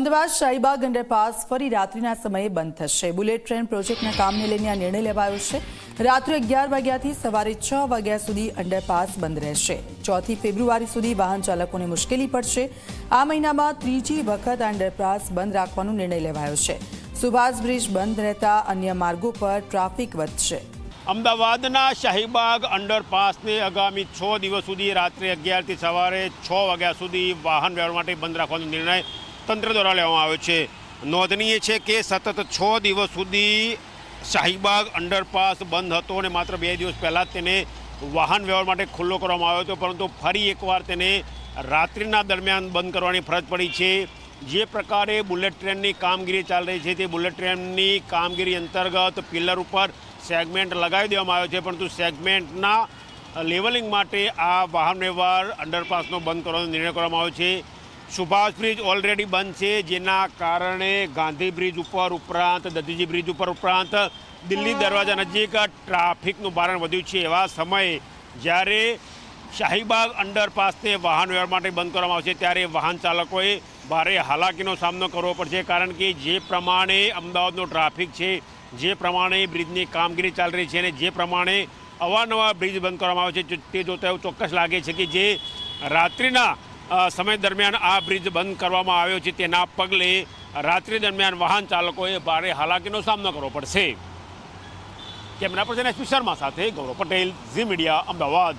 Ahmedabad Shahibaug underpass ફરી રાત્રિના સમયે બંધ થશે. બુલેટ ટ્રેન પ્રોજેક્ટના કામને લઈને આ નિર્ણય લેવાયો છે. રાત્રે અગિયાર વાગ્યાથી સવારે છ વાગ્યા સુધી અંડરપાસ બંધ રહેશે. ચોથી ફેબ્રુઆરી સુધી વાહન ચાલકોને મુશ્કેલી પડશે. આ મહિનામાં ત્રીજી વખત અંડરપાસ બંધ રાખવાનો નિર્ણય લેવાયો છે. સુભાષ બ્રિજ બંધ રહેતા અન્ય માર્ગો પર ટ્રાફિક વધશે. અમદાવાદના શાહીબાગ અંડરપાસને આગામી છ દિવસ સુધી રાત્રે અગિયારથી સવારે છ વાગ્યા સુધી વાહન વ્યવહાર માટે બંધ રાખવાનો નિર્ણય તંત્ર દ્વારા લેવામાં આવ્યો છે. નોંધનીય છે કે સતત છ દિવસ સુધી શાહીબાગ અંડરપાસ બંધ હતો અને માત્ર બે દિવસ પહેલાં જ તેને વાહન વ્યવહાર માટે ખુલ્લો કરવામાં આવ્યો હતો. પરંતુ ફરી એકવાર તેને રાત્રિના દરમિયાન બંધ કરવાની ફરજ પડી છે. જે પ્રકારે બુલેટ ટ્રેનની કામગીરી ચાલી રહી છે તે બુલેટ ટ્રેનની કામગીરી અંતર્ગત પિલર ઉપર સેગમેન્ટ લગાવી દેવામાં આવ્યો છે. પરંતુ સેગમેન્ટના લેવલિંગ માટે આ વાહન વ્યવહાર અંડરપાસનો બંધ કરવાનો નિર્ણય કરવામાં આવ્યો છે. સુભાષ બ્રિજ ઓલરેડી બંધ છે, જેના કારણે ગાંધી બ્રિજ ઉપર ઉપરાંત દધીજી બ્રિજ ઉપર ઉપરાંત દિલ્હી દરવાજા નજીક ટ્રાફિકનું ભારણ વધ્યું છે. એવા સમયે જ્યારે શાહીબાગ અંડરપાસને વાહન વ્યવહાર માટે બંધ કરવામાં આવશે, ત્યારે વાહન ચાલકોએ ભારે હાલાકીનો સામનો કરવો પડશે, કારણ કે જે પ્રમાણે અમદાવાદનો ટ્રાફિક છે, જે પ્રમાણે બ્રિજની કામગીરી ચાલી રહી છે અને જે પ્રમાણે અવારનવાર બ્રિજ બંધ કરવામાં આવે છે, તે જોતા એવું ચોક્કસ લાગે છે કે જે રાત્રિના સમય દરમિયાન આ બ્રિજ બંધ કરવામાં આવ્યો છે. તેના પગલે રાત્રિ દરમિયાન વાહન ચાલકોએ ભારે હાલાકીનો સામનો કરવો પડશે. કેમેરા પર્સન એસપી શર્મા સાથે ગૌરવ પટેલ, ઝી મીડિયા, અમદાવાદ.